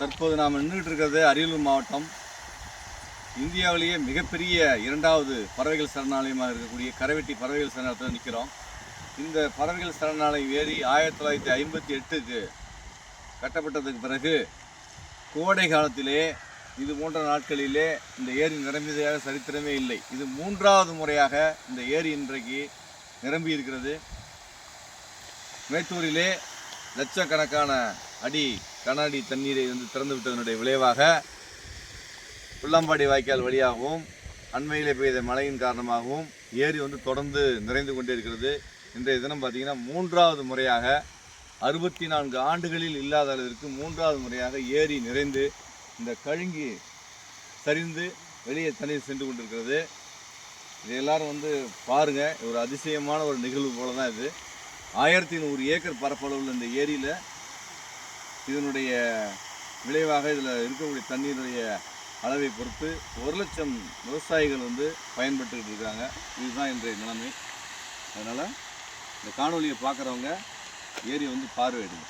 தற்போது நாம் நின்றுட்டு இருக்கிறது அரியலூர் மாவட்டம். இந்தியாவிலேயே மிகப்பெரிய இரண்டாவது பறவைகள் சரணாலயமாக இருக்கக்கூடிய கரைவெட்டி பறவைகள் சரணாலயத்தில் நிற்கிறோம் இந்த பறவைகள் சரணாலயம் ஏறி ஆயிரத்தி தொள்ளாயிரத்தி ஐம்பத்தி எட்டுக்கு கட்டப்பட்டதுக்கு பிறகு கோடை காலத்திலே இது போன்ற நாட்களிலே இந்த ஏரி நிரம்பியதாக சரித்திரமே இல்லை. இது மூன்றாவது முறையாக இந்த ஏரி இன்றைக்கு நிரம்பி இருக்கிறது. மேட்டூரிலே லட்சக்கணக்கான அடி கண்ணாடி தண்ணீரை வந்து திறந்து விட்டதனுடைய விளைவாக புள்ளம்பாடி வாய்க்கால் வழியாகவும் அண்மையிலே பெய்த மழையின் காரணமாகவும் ஏரி வந்து தொடர்ந்து நிறைந்து கொண்டே இருக்கிறது இன்றைய தினம் பார்த்தீங்கன்னா மூன்றாவது முறையாக அறுபத்தி நான்கு ஆண்டுகளில் இல்லாத அளவிற்கு மூன்றாவது முறையாக ஏரி நிறைந்து இந்த கழுங்கி சரிந்து வெளியே தண்ணீர் சென்று கொண்டிருக்கிறது. இது எல்லாரும் வந்து பாருங்கள் ஒரு அதிசயமான ஒரு நிகழ்வு போல தான் இது. ஆயிரத்தி நூறு ஏக்கர் பரப்பளவில் இந்த ஏரியில் இதனுடைய விளைவாக இதில் இருக்கக்கூடிய தண்ணீருடைய அளவை பொறுத்து ஒரு லட்சம் விவசாயிகள் வந்து பயன்பட்டுக்கிட்டு இருக்காங்க. இதுதான் இன்றைய நிலைமை. அதனால் இந்த காணொலியை பார்க்குறவங்க ஏரியை வந்து பார்வையிடுங்க.